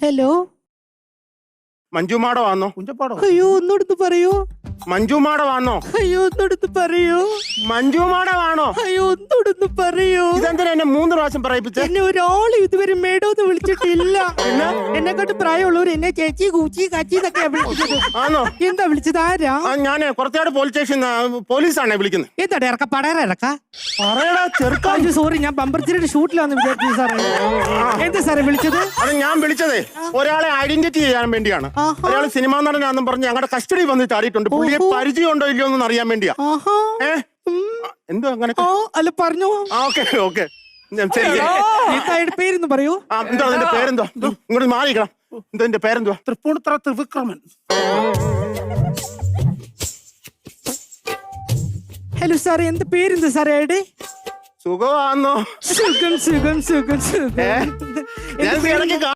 Hello മഞ്ജുമാട വന്നോ കുഞ്ചപ്പാടോ? അയ്യോ ഒന്നെടുത്ത് പറയൂ. മഞ്ജുമാട വന്നോ അയ്യോ ഒന്നെടുത്ത് പറയൂ. മഞ്ജുമാട വാണോ അയ്യോ ഒന്നോടൊന്ന് പറയൂ. ഇതെന്തിനാ എന്നെ മൂന്ന് പ്രാവശ്യം പറയിപ്പിച്ചേ? എന്നെ ഒരാൾ ഇതുവരെ മേഡോന്ന് വിളിച്ചിട്ടില്ല. എന്നെ? കൊണ്ട് പ്രായമുള്ളവർ എന്നെ ചേച്ചി കൂച്ചി കച്ചി എന്നൊക്കെ വിളിച്ചത്. ആണോ എന്താ വിളിച്ചത്? ആരാ? ഞാൻ കുറച്ചാട് പോലീസ് സ്റ്റേഷൻ പോലീസാണേ വിളിക്കുന്നത്. എന്താ ഇറക്ക? പടയറ ഇറക്ക. പറയടാ ചെറുക്കാ സോറി ഞാൻ ബമ്പർച്ചിയുടെ ഷൂട്ടിലാന്ന് വിചാരിച്ചു സാറേ. എന്താ സാറേ വിളിച്ചത്? അത് ഞാൻ വിളിച്ചതേ ഒരാളെ ഐഡന്റിറ്റി ചെയ്യാൻ വേണ്ടിയാണ്. ഒരാൾ സിനിമാ നടനാന്നും പറഞ്ഞ് ഞങ്ങളുടെ കസ്റ്റഡി വന്നിട്ട് ചാടിയിട്ടുണ്ട് പുള്ളിയെ. പരിചയമുണ്ടോ ഇല്ലയോ അറിയാൻ വേണ്ടിയാ. ആഹാ. ഏ? ഉം. എന്തോ അങ്ങനെ ഓ അല്ല പറഞ്ഞു. ആ ഓക്കെ ഓക്കെ. ശരി അയാളുടെ പേരെന്ന് പറയൂ? ആ എന്തോ അതിന്റെ പേരെന്തോ ഇങ്ങോട്ട് മാറിക്കണം എന്തോ എന്റെ പേരെന്തോ തൃപ്പൂണിത്തറ ത്രിവിക്രമൻ. ഹലോ സാറേ എന്ത് പേരെന്ത് സാറേ അയാളുടെ സുഖമാണോ സുഖം സുഖം സുഖം സുഖം? ഞാൻ ഇടയ്ക്ക്